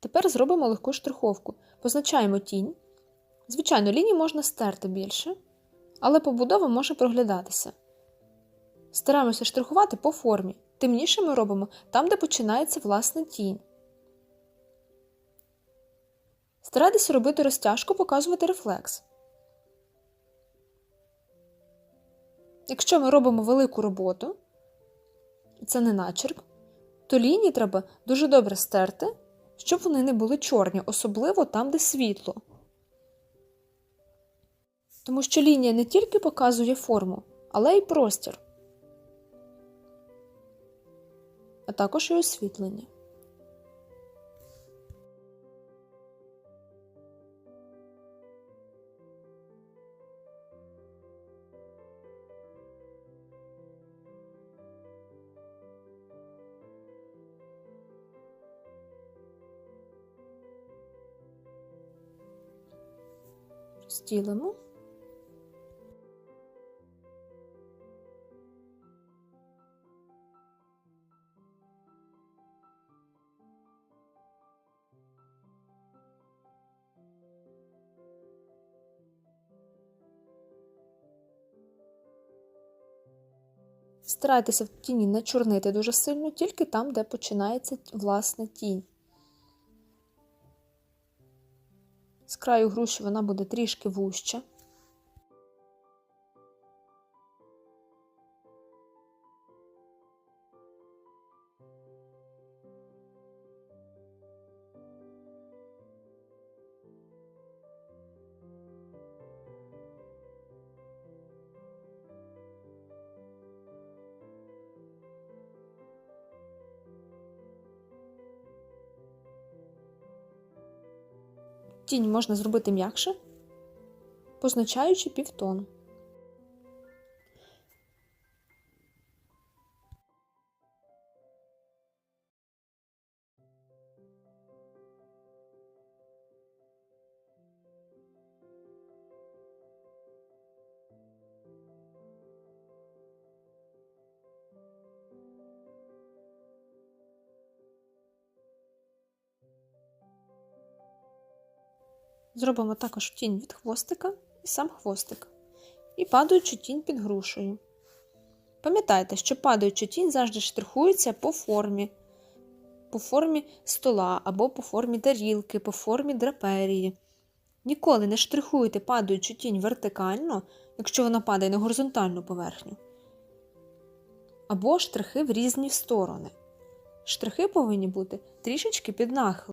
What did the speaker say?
Тепер зробимо легку штриховку. Позначаємо тінь. Звичайно, лінії можна стерти більше, але побудова може проглядатися. Стараємося штрихувати по формі. Темніше ми робимо там, де починається власне тінь. Старайтеся робити розтяжку, показувати рефлекс. Якщо ми робимо велику роботу, і це не начерк, то лінії треба дуже добре стерти, щоб вони не були чорні, особливо там, де світло. Тому що лінія не тільки показує форму, але й простір, а також і освітлення. Стілимо. Старайтеся в тіні не чорнити дуже сильно, тільки там, де починається власне тінь. З краю груші вона буде трішки вужча. Тінь можна зробити м'якше, позначаючи півтону. Зробимо також тінь від хвостика і сам хвостик. І падаючу тінь під грушею. Пам'ятайте, що падаюча тінь завжди штрихується по формі, по формі стола або по формі тарілки, по формі драперії. Ніколи не штрихуйте падаючу тінь вертикально, якщо вона падає на горизонтальну поверхню. Або штрихи в різні сторони. Штрихи повинні бути трішечки під нахил.